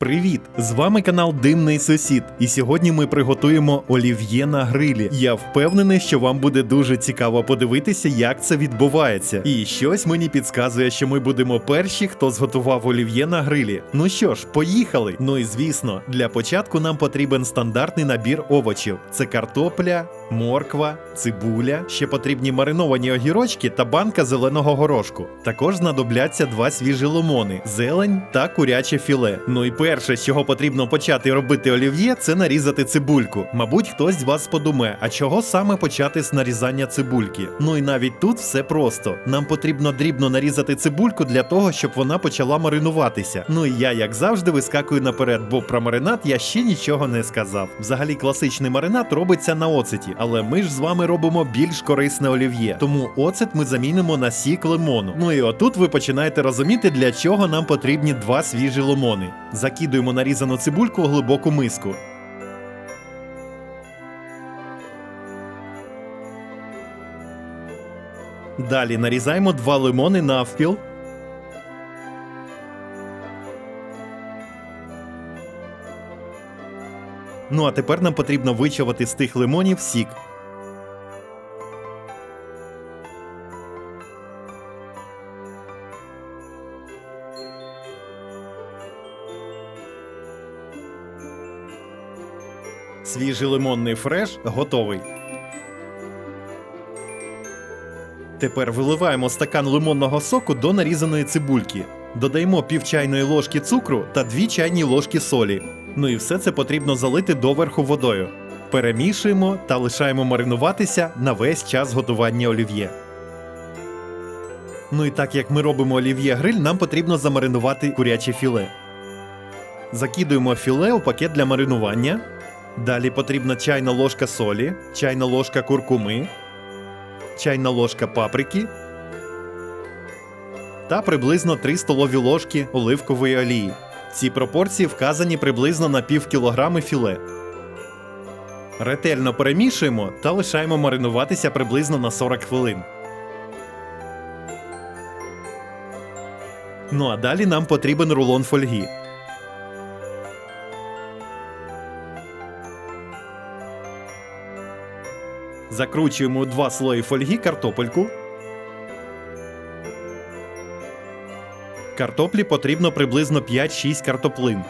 Привіт! З вами канал Димний Сусід, і сьогодні ми приготуємо олів'є на грилі. Я впевнений, що вам буде дуже цікаво подивитися, як це відбувається. І щось мені підказує, що ми будемо перші, хто зготував олів'є на грилі. Ну що ж, поїхали! Ну і звісно, для початку нам потрібен стандартний набір овочів: це картопля, морква, цибуля, ще потрібні мариновані огірочки та банка зеленого горошку. Також знадобляться два свіжі лимони, зелень та куряче філе. Ну і перше, з чого потрібно почати робити олів'є, це нарізати цибульку. Мабуть, хтось з вас подумає, а чого саме почати з нарізання цибульки? Ну і навіть тут все просто. Нам потрібно дрібно нарізати цибульку для того, щоб вона почала маринуватися. Ну і я, як завжди, вискакую наперед, бо про маринад я ще нічого не сказав. Взагалі, класичний маринад робиться на оцеті, але ми ж з вами робимо більш корисне олів'є. Тому оцет ми замінимо на сік лимону. Ну і отут ви починаєте розуміти, для чого нам потрібні два свіжі лимони. Закидуємо нарізану цибульку у глибоку миску. Далі нарізаємо два лимони навпіл. Ну а тепер нам потрібно вичавити з тих лимонів сік. Свіжий лимонний фреш готовий. Тепер виливаємо стакан лимонного соку до нарізаної цибульки. Додаємо пів чайної ложки цукру та 2 чайні ложки солі. Ну і все це потрібно залити доверху водою. Перемішуємо та лишаємо маринуватися на весь час готування олів'є. Ну і так як ми робимо олів'є гриль, нам потрібно замаринувати куряче філе. Закидуємо філе у пакет для маринування. Далі потрібна чайна ложка солі, чайна ложка куркуми, чайна ложка паприки та приблизно 3 столові ложки оливкової олії. Ці пропорції вказані приблизно на пів кілограми філе. Ретельно перемішуємо та лишаємо маринуватися приблизно на 40 хвилин. Ну а далі нам потрібен рулон фольги. Закручуємо два слої фольги картопельку. Картоплі потрібно приблизно 5-6 картоплин.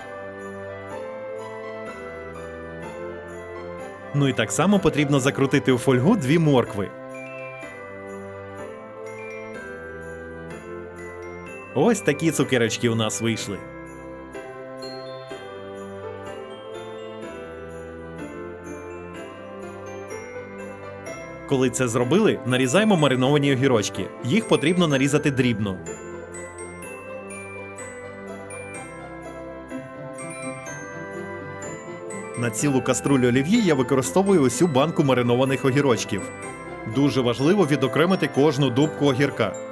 Ну і так само потрібно закрутити у фольгу дві моркви. Ось такі цукерочки у нас вийшли. Коли це зробили, нарізаємо мариновані огірочки. Їх потрібно нарізати дрібно. На цілу каструлю олів'ї я використовую усю банку маринованих огірочків. Дуже важливо відокремити кожну дубку огірка.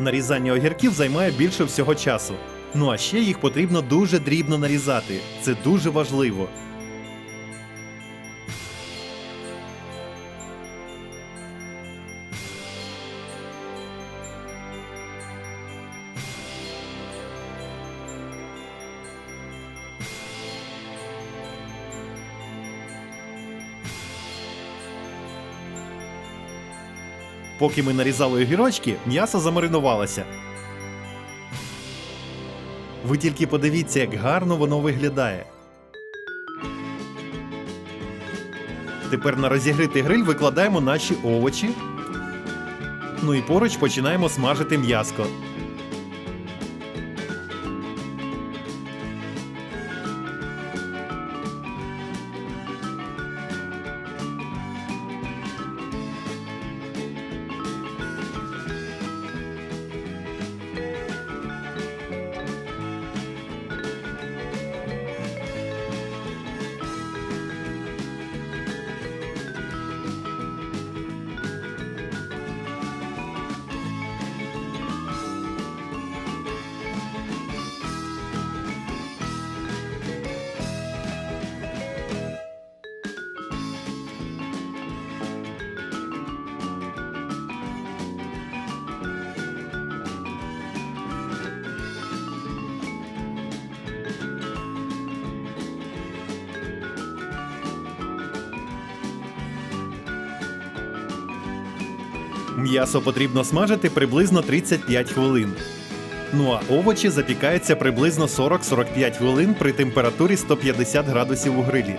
Нарізання огірків займає більше всього часу. Ну а ще їх потрібно дуже дрібно нарізати. Це дуже важливо. Поки ми нарізали огірочки, м'ясо замаринувалося. Ви тільки подивіться, як гарно воно виглядає. Тепер на розігритий гриль викладаємо наші овочі. Ну і поруч починаємо смажити м'яско. М'ясо потрібно смажити приблизно 35 хвилин. Ну а овочі запікаються приблизно 40-45 хвилин при температурі 150 градусів у грилі.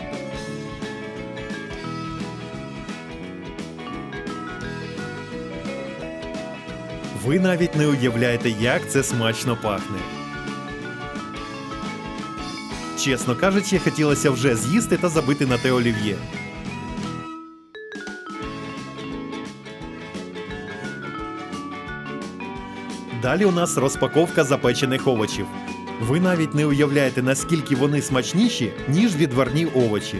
Ви навіть не уявляєте, як це смачно пахне. Чесно кажучи, хотілося вже з'їсти та забити на те олів'є. Далі у нас розпаковка запечених овочів. Ви навіть не уявляєте, наскільки вони смачніші, ніж відварні овочі.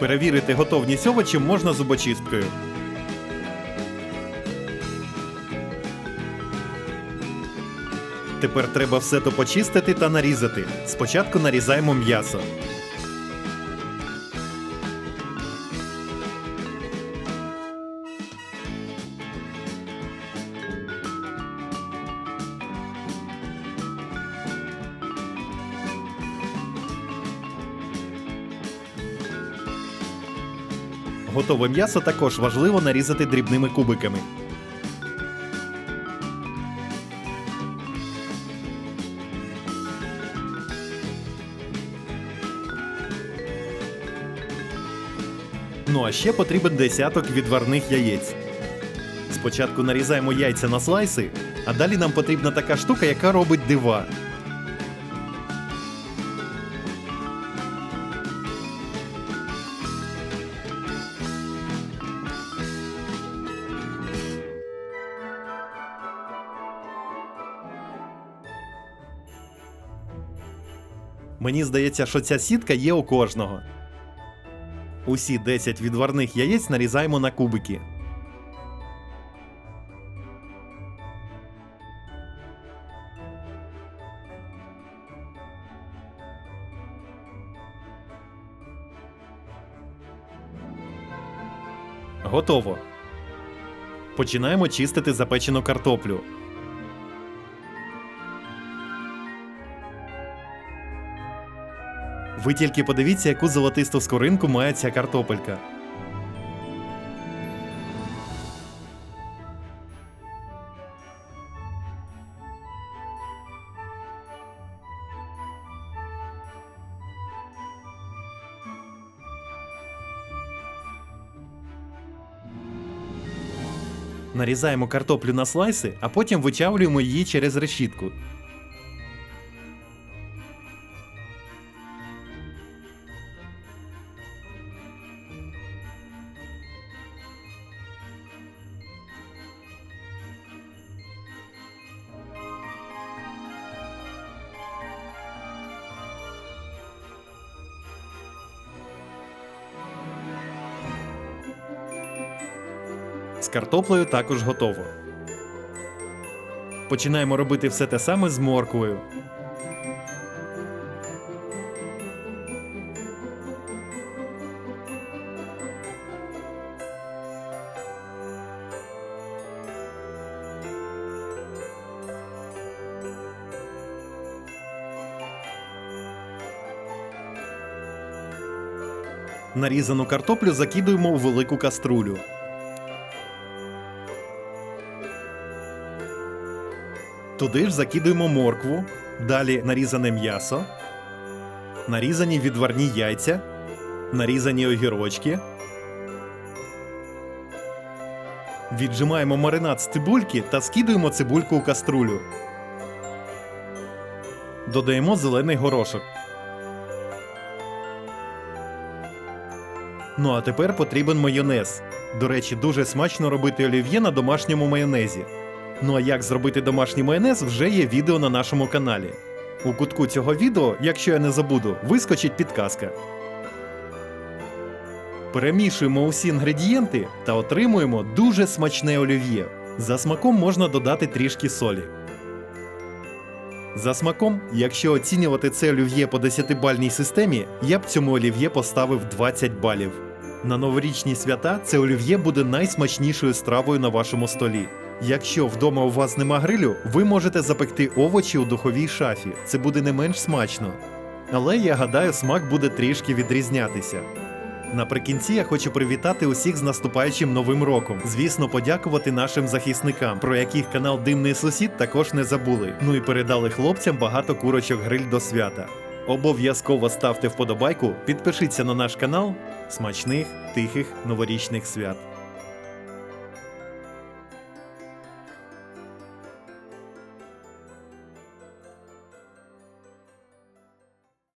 Перевірити готовність овочів можна зубочисткою. Тепер треба все то почистити та нарізати. Спочатку нарізаємо м'ясо. Готове м'ясо також важливо нарізати дрібними кубиками. А ще потрібен десяток відварних яєць. Спочатку нарізаємо яйця на слайси, а далі нам потрібна така штука, яка робить дива. Мені здається, що ця сітка є у кожного. Усі 10 відварних яєць нарізаємо на кубики. Готово. Починаємо чистити запечену картоплю. Ви тільки подивіться, яку золотисту скоринку має ця картопелька. Нарізаємо картоплю на слайси, а потім вичавлюємо її через решітку. Картоплею також готово. Починаємо робити все те саме з морквою. Нарізану картоплю закидуємо у велику каструлю. Туди ж закидуємо моркву, далі нарізане м'ясо, нарізані відварні яйця, нарізані огірочки. Віджимаємо маринад з цибульки та скидуємо цибульку у каструлю. Додаємо зелений горошок. Ну а тепер потрібен майонез. До речі, дуже смачно робити олів'є на домашньому майонезі. Ну а як зробити домашній майонез, вже є відео на нашому каналі. У кутку цього відео, якщо я не забуду, вискочить підказка. Перемішуємо усі інгредієнти та отримуємо дуже смачне олів'є. За смаком можна додати трішки солі. За смаком, якщо оцінювати це олів'є по 10-бальній системі, я б цьому олів'є поставив 20 балів. На новорічні свята це олів'є буде найсмачнішою стравою на вашому столі. Якщо вдома у вас нема грилю, ви можете запекти овочі у духовій шафі. Це буде не менш смачно. Але я гадаю, смак буде трішки відрізнятися. Наприкінці я хочу привітати усіх з наступаючим новим роком. Звісно, подякувати нашим захисникам, про яких канал Димний сусід також не забули. Ну і передали хлопцям багато курочок гриль до свята. Обов'язково ставте вподобайку, підпишіться на наш канал. Смачних, тихих новорічних свят.